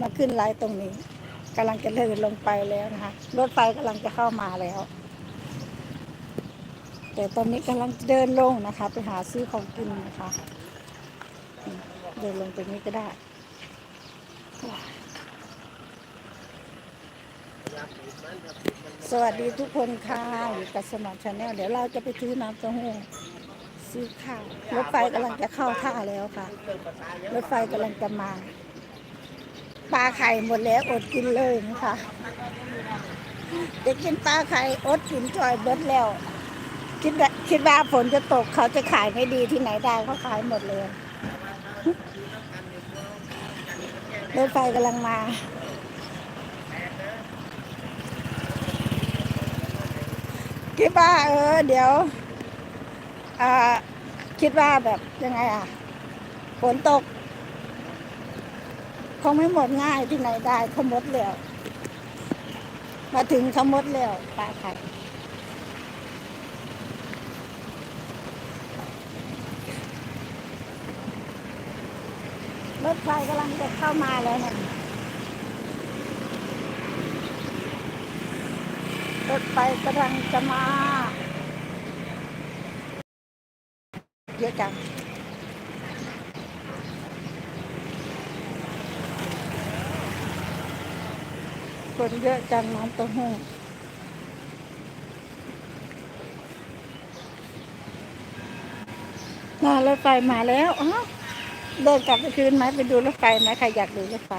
มาขึ้นไลน์ตรงนี้กำลังจะเดินลงไปแล้วนะคะ รถไฟกำลังจะเข้ามาแล้ว แต่ตอนนี้กำลังเดินลงนะคะ ไปหาซื้อของกินนะคะ เดินลงตรงนี้ก็ได้สวัสดีทุกคนค่ะอยู่กับสมอนชาแนลเดี๋ยวเราจะไปซื้อน้ำเต้าหู้ซื้อข้าวรถไฟกำลังจะเข้าท่าแล้วค่ะ รถไฟกำลังจะมา ปลาไข่หมดแล้วอดกินเลยนะคะจะกินปลาไข่อดกินจอยเบิดแล้วคิดว่าคิดว่าฝนจะตกเขาจะขายไม่ดีที่ไหนได้เขาขายหมดเลยรถไฟกำลังมาคิดว่าเออ เดี๋ยวคิดว่าแบบยังไงอะฝนตก คงไม่หมดง่ายที่ไหนได้เขาหมดแล้ว มาถึงเขาหมดแล้วปลาไข่รถไฟกำลังจะเข้ามาแล้วนะรถไฟกำลังจะมา เยอะจัง คนเยอะจังน้ำเต้าหู้น่ารถไฟมาแล้วอ๋อเดินกลับไปคืนไหมไปดูรถไฟไหมใครอยากดูรถไฟ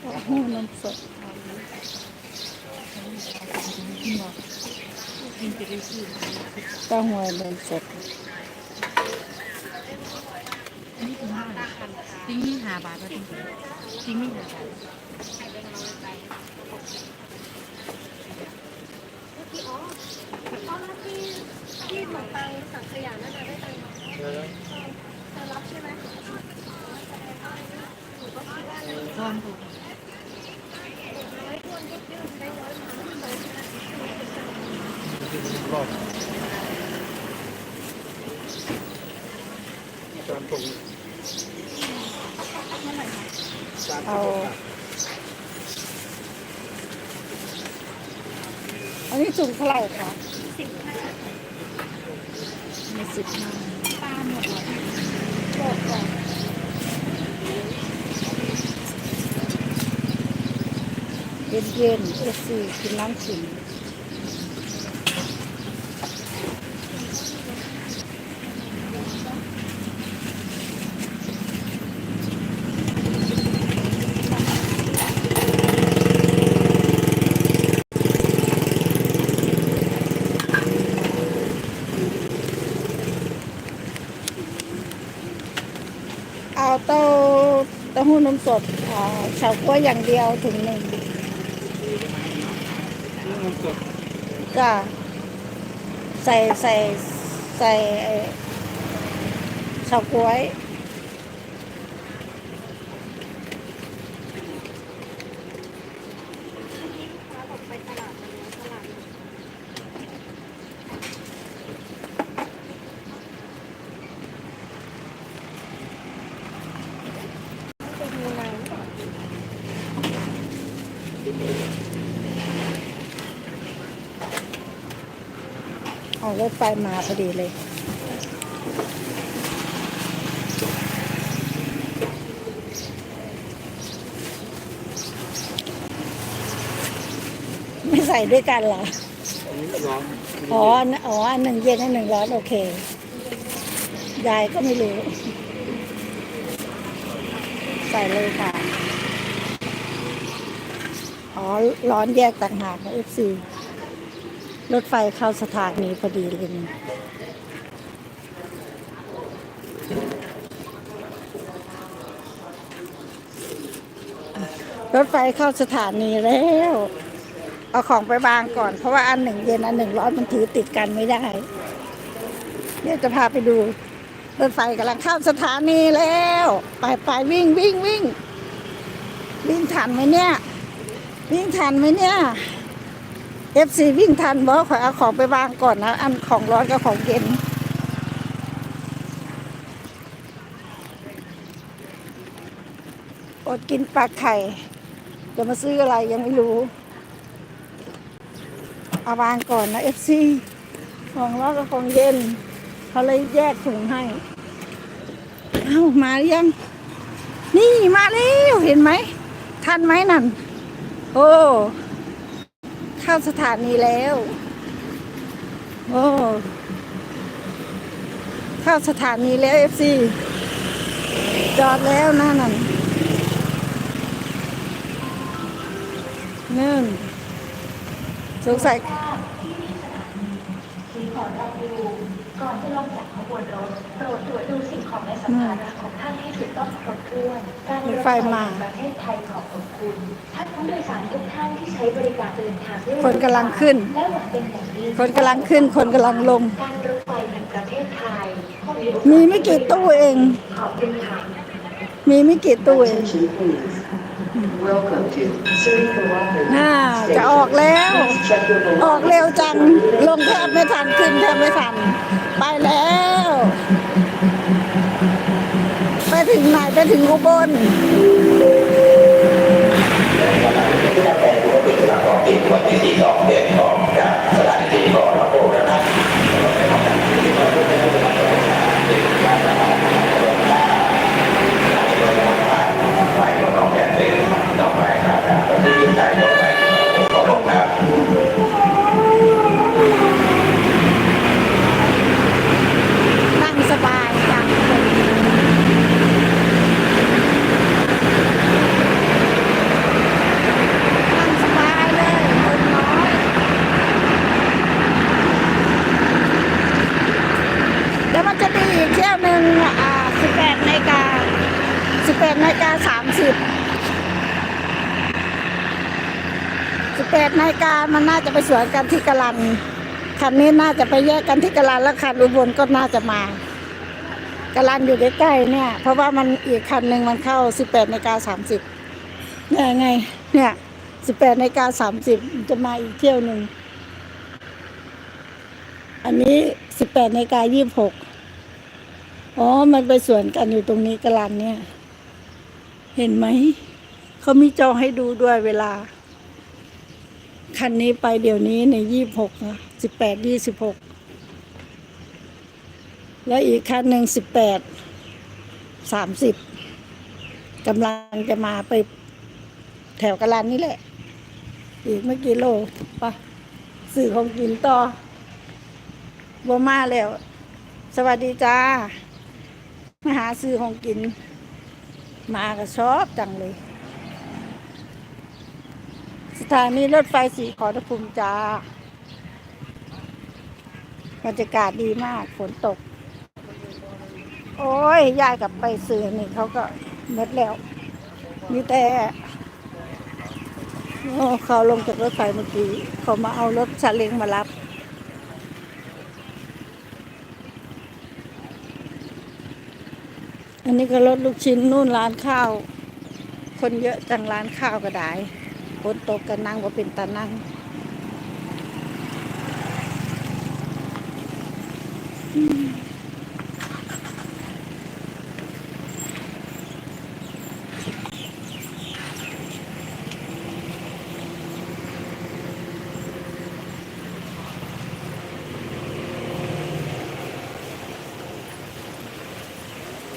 เต้าหู้นมสด เต้าหู้นมสดนี่ถึงห้าจริงนี่หาบาทแล้วจริงจริงนี่หาบาทตอนนั้นที่ที่ขนมปังสังขยาน่าจะได้ตังค์จะรับใช่ไหมรวมถูกร้อยคนก็ยื่นได้ร้อยสางใช่ไหม เอาอันนี้สูงเท่าไหร่คะสิบห้ามีสิบห้าปลาหมดเลยโลกก่อนเย็นเย็นเอสซีกินน้ำขิงเอาเต้าเต้า หู้นมสดเฉาก้วยอย่างเดียวถุงหนึ่งก็ใส่ใส่ใส่เฉาก้วย ปลาบอกไปตลาดมาแล้วตลาด เอา รถไฟมาพอดีเลย ไม่ใส่ด้วยกันเหรอ อ๋ออันอ๋อ อันหนึ่งเย็นอันหนึ่งร้อนโอเค ยายก็ไม่รู้ ใส่เลยค่ะ อ๋อ ร้อนแยกต่างหากนะเอฟซี รถไฟเข้าสถานีพอดีเลยนี่รถไฟเข้าสถานีแล้ว เอาของไปวางก่อน เพราะว่าอันหนึ่งเย็นอันหนึ่งร้อนมันถือติดกันไม่ได้เดี๋ยวจะพาไปดู รถไฟกำลังเข้าสถานีแล้ว ไปไปวิ่งวิ่งวิ่งวิ่งทันไหมเนี่ย วิ่งทันไหมเนี่ย เอฟซีวิ่งทันบ่ขอเอาของไปวางก่อนนะ อันของร้อนกับของเย็น อดกินปลาไข่จะมาซื้ออะไรยังไม่รู้ เอาวางก่อนนะเอฟซีของร้อนกับของเย็น เขาเลยแยกถุงให้ เอ้ามาหรือยัง นี่มาแล้วเห็นไหม ทันไหมนั่น โอ้ เข้าสถานีแล้ว โอ้เข้าสถานีแล้วเอฟซีจอดแล้วนะนั่นนึ่งสงสัยก่อนจะลงจากขบวนรถโปรดตรวจดูสิ่งของและสัมภาระของท่านให้ถูกต้องครบถ้วน การรถไฟแห่งประเทศไทยขอบ คุณท่านผู้โดยสารทุกท่านที่ใช้บริการเดินทางด้วยคนกำลังขึ้น และหวังเป็นอย่างยิ่งคนกำลังขึ้น คนกำลังลง การรถไฟแห่งประเทศไทยมีไม่กี่ตู้เอง ขอบคุณค่ะ มีไม่กี่ตู้เอง Attention please. Welcome to Surya น่า จะออกแล้ว Check your ออกเร็วจัง ลงแทบไม่ทัน ขึ้นแทบไม่ทัน ไปแล้ว ไปถึงไหน ไปถึงอุบล นั่ มันน่าจะไปสวนกันที่กะลัน คันนี้น่าจะไปแยกกันที่กะลันแล้วคันอุบลก็น่าจะมากะลันอยู่ใกล้ๆเนี่ย เพราะว่ามันอีกคันหนึ่งมันเข้า18นาฬิกา30เนี่ยไง เนี่ย18นาฬิกา30จะมาอีกเที่ยวหนึ่ง อันนี้18นาฬิกา26อ๋อ มันไปสวนกันอยู่ตรงนี้กะลันเนี่ย เห็นไหม เขามีจอให้ดูด้วยเวลา คันนี้ไปเดี๋ยวนี้ในยี่หกนะสิบแปดยี่สิบหกแล้วอีกคันหนึ่งสิบแปดสามสิบกำลังจะมาไปแถวกะลานนี่แหละ อีกไม่กี่โลไปะสื่อของกินต่อบ่มาแล้ว สวัสดีจ้ามาหาซื้อของกิน มาก็ชอบจังเลย สถานีรถไฟสีขอรภูมิจ้าบรรยากาศดีมากฝนตก โอ้ยยายกับไปซื้อนี่เขาก็หมดแล้ว มีแต่เขาลงจากรถไฟเมื่อกี้เขามาเอารถซาเล้งมารับอันนี้ก็รถลูกชิ้นนู่นร้านข้าว คนเยอะจังร้านข้าวก็ได้ นตกกันนั่งว่าเป็นตานั่ง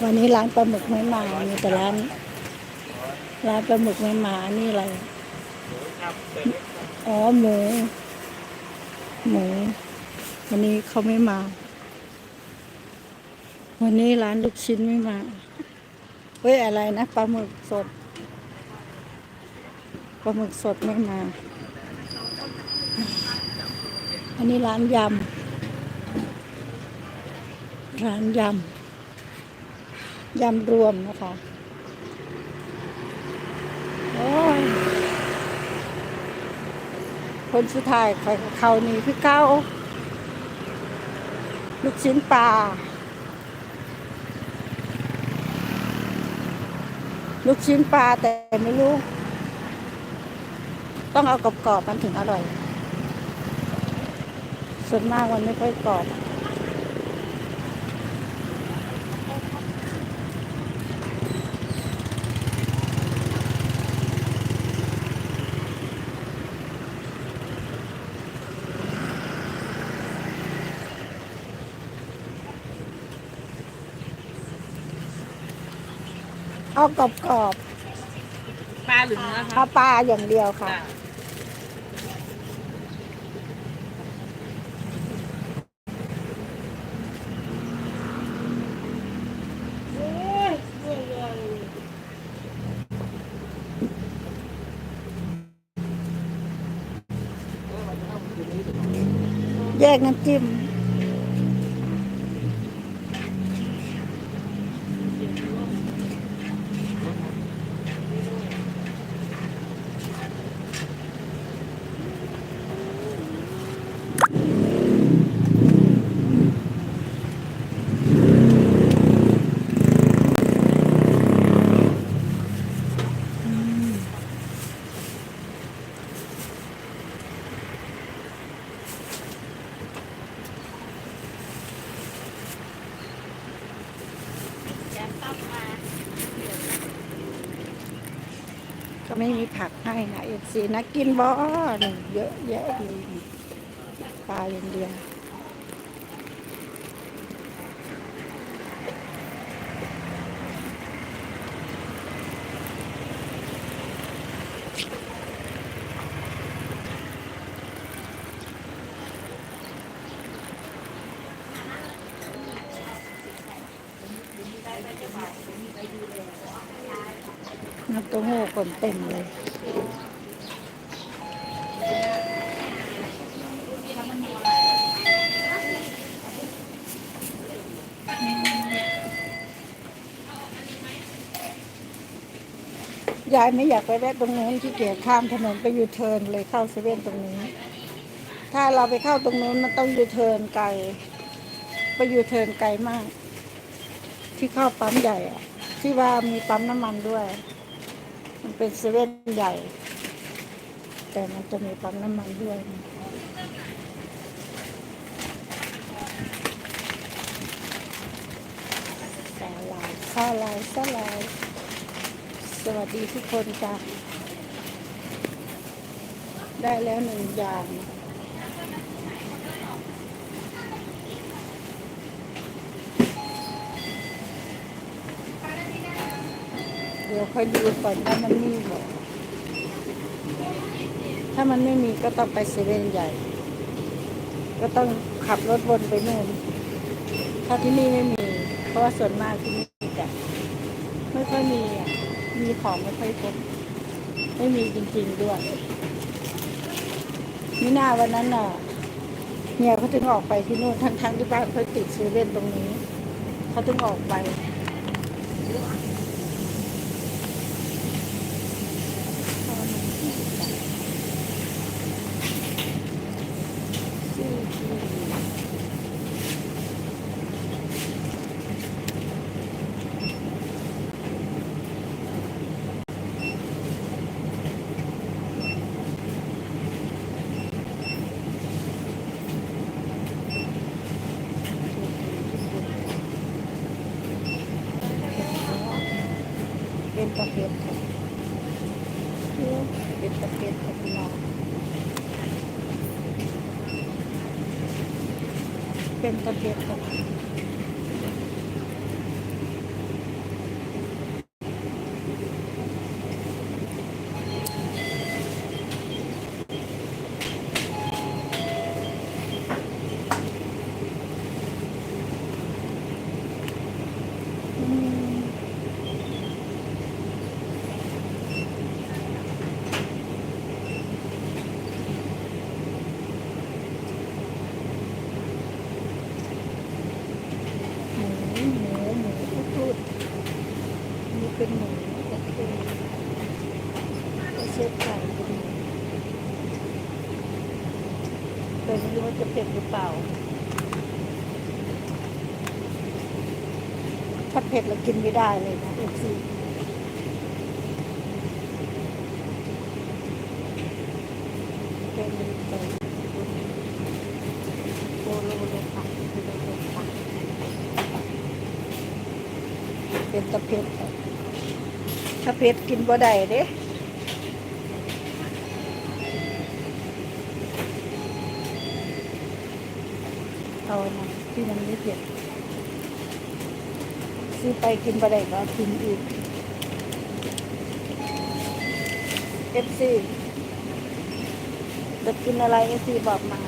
วันนี้ร้านปลาหมึกไม่มา มีแต่ร้าน ร้านปลาหมึกไม่มา นี่อะไร อ๋อหมูหมูวันนี้เขาไม่มา วันนี้ร้านลูกชิ้นไม่มา เฮ้ยอะไรนะปลาหมึกสดปลาหมึกสดไม่มา อันนี้ร้านยำ ร้านยำ ยำรวมนะคะ โอ้ย คนสุดท้ายครกับเขานี่คือเก้าลูกชิ้นปลาลูกชิ้นปลาแต่ไม่รู้ ต้องเอากรอบๆมันถึงอร่อย ส่วนมากมันไม่ค่อยกรอบ เอากรอบกรอบปลาหรือเนื้อๆคะเอาปลาอย่างเดียวค่ะจ้ะแยกน้ำจิ้ม ก็ ไม่มีผักให้นะเอฟซีนะกินบ่นี่เยอะแยะเลยปลาอย่างเดียว น้ำเต้าหู้คนเต็มเลยยายไม่อยากไปแวะตรงนู้นที่เกียจข้ามถนนไปยูเทิร์นเลยเข้าเซเว่นตรงนี้ ถ้าเราไปเข้าตรงนู้นมันต้องยูเทิร์นไกล ไปยูเทิร์นไกลมาก ที่เข้าปั๊มใหญ่อะที่ว่ามีปั๊มน้ำมันด้วย มันเป็นเซเว่นใหญ่ แต่มันจะมีปั๊มน้ำมันด้วยนะสาลายสาลายสาลาย สวัสดีทุกคนจ้ะได้แล้วหนึ่งอย่าง ค่อยดูก่อนถ้ามันมีบอกถ้ามันไม่มีก็ต้องไปเซเว่นใหญ่ ก็ต้องขับรถวนไปนู่นถ้าที่นี่ไม่มี เพราะว่าส่วนมากที่นี่จะไม่ค่อยมีอะมีของไม่ค่อยพบไม่มีจริงๆด้วยมิน่าวันนั้นน่ะเฮียเขาถึงออกไปที่นู่นทั้งๆที่บ้านเขาติดเซเว่นตรงนี้ เขาถึงออกไป เป็นประเภทค่ะเป็นประเภทค่ะพี่น้อง เเผ็ดเรากินไม่ได้เลยนะเอฟซีโปโลเลยค่ะเป็นตะเพ็ดถ้าเพ็ดกินบ่ได้เด้เอานะที่มันไม่เผ็ด ซื้อไปกินบ่ได้ก็กินอีกเอฟซีจะกินอะไรเอฟซีบอกมา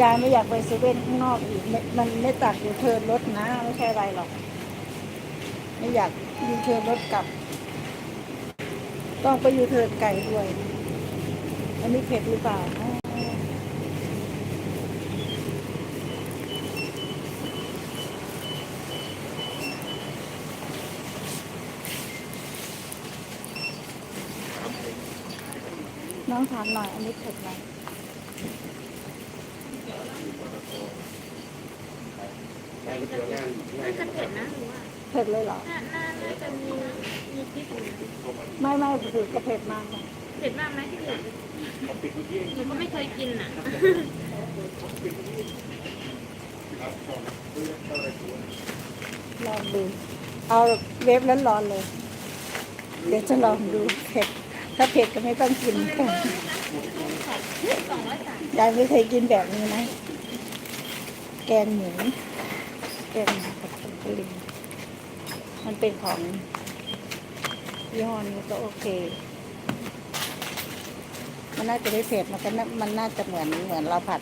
ยายไม่อยากไปเซเว่นข้างนอกอีก มันไม่ตักอยู่เทินรถนะ ไม่ใช่ไรหรอก ไม่อยากยูเทินรถกลับ ต้องไปยูเทินไก่ด้วย อันนี้เผ็ดหรือเปล่า อ๋อน้องถามหน่อย อันนี้เผ็ดไหมน่าจะเผ็ดนะหรือว่าเผ็ดเลยเหรอ น่าน่าน่าจะมีมีพริกอยู่นะไม่ไม่ถือกระเผ็ดมากค่ะเผ็ดมากไหมที่อื่นหนูก็ไม่เคยกินอะ ลองดู เอาเวฟแล้วร้อนๆเลย เดี๋ยวจะลองดูเผ็ด ถ้าเผ็ดก็ไม่ต้องกินค่ะสองร้อยสามยายไม่เคยกินแบบนี้นะ แกงหมู แกงหมูกับผงกะหรี่มันเป็นของยี่ห้อนี้ก็โอเค มันน่าจะได้เผ็ดมันก็น่ามันน่าจะเหมือนเหมือนเราผัด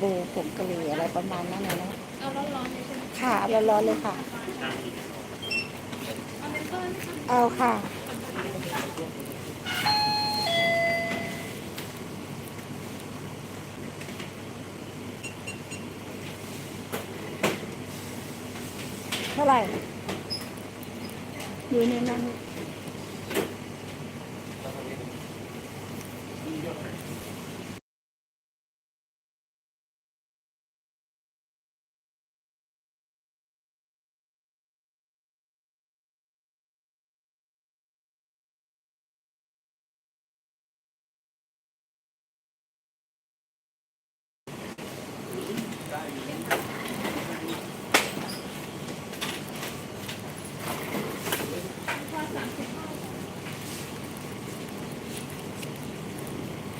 ปูผงกะหรี่อะไรประมาณนั้นนะเนาะเอาร้อนๆเลยใช่ไหมค่ะเอาร้อนๆเลยค่ะ เอาเป็นต้นค่ะ เอาค่ะ เท่าไหร่ อยู่ในนั้น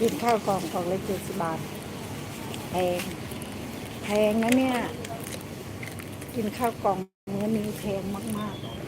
กินข้าวกล่องกล่องละเจ็ดสิบบาทแพงแพงนะเนี่ย กินข้าวกล่องเนื้อนี้แพงมาก ๆ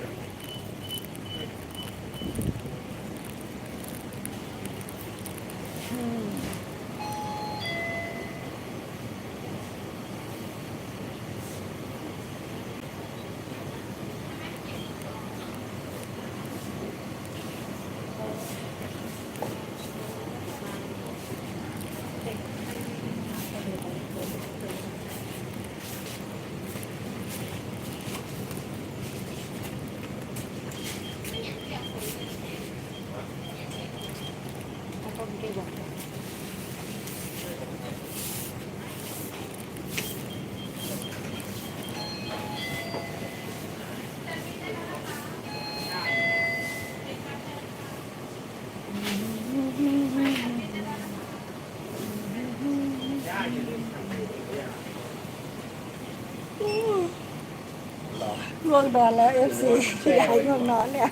ง่วงนอนแล้วเอฟซียายง่วงนอนเนี่ย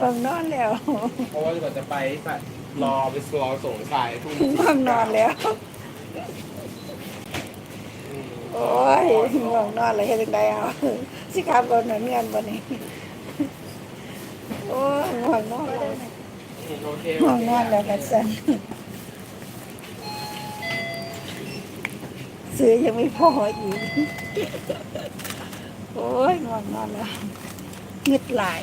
ง่วงนอนแล้วเพราะว่าก่อนจะไปสัตว์รอไปรอส่งสายพรุ่งง่วงนอนแล้ว โอ้ยง่วงนอนเลยเฮ็ดจังไดเอาสิครับบ่นอนเงียนบ่นี่โอ้ยง่วงนอนแล้ว โอเคง่วงนอนแล้วกันซั่นซื้อยังไม่พออีก โอ้ยง่วงนอนแล้วงึดหลาย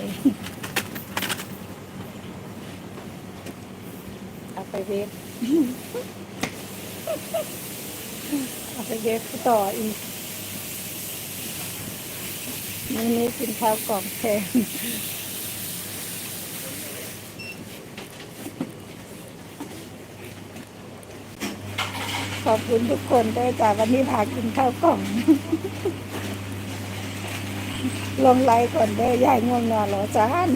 เอาไปเวฟเอาไปเวฟต่ออีกมื้อนี้กินข้าวกล่องแพง อบคุณทุกคนด้วยจ้าวันนี้พากินข้าวกล่อง ลงไลน์ก่อนเด้อยายง่วงนอนเหรอจ้าน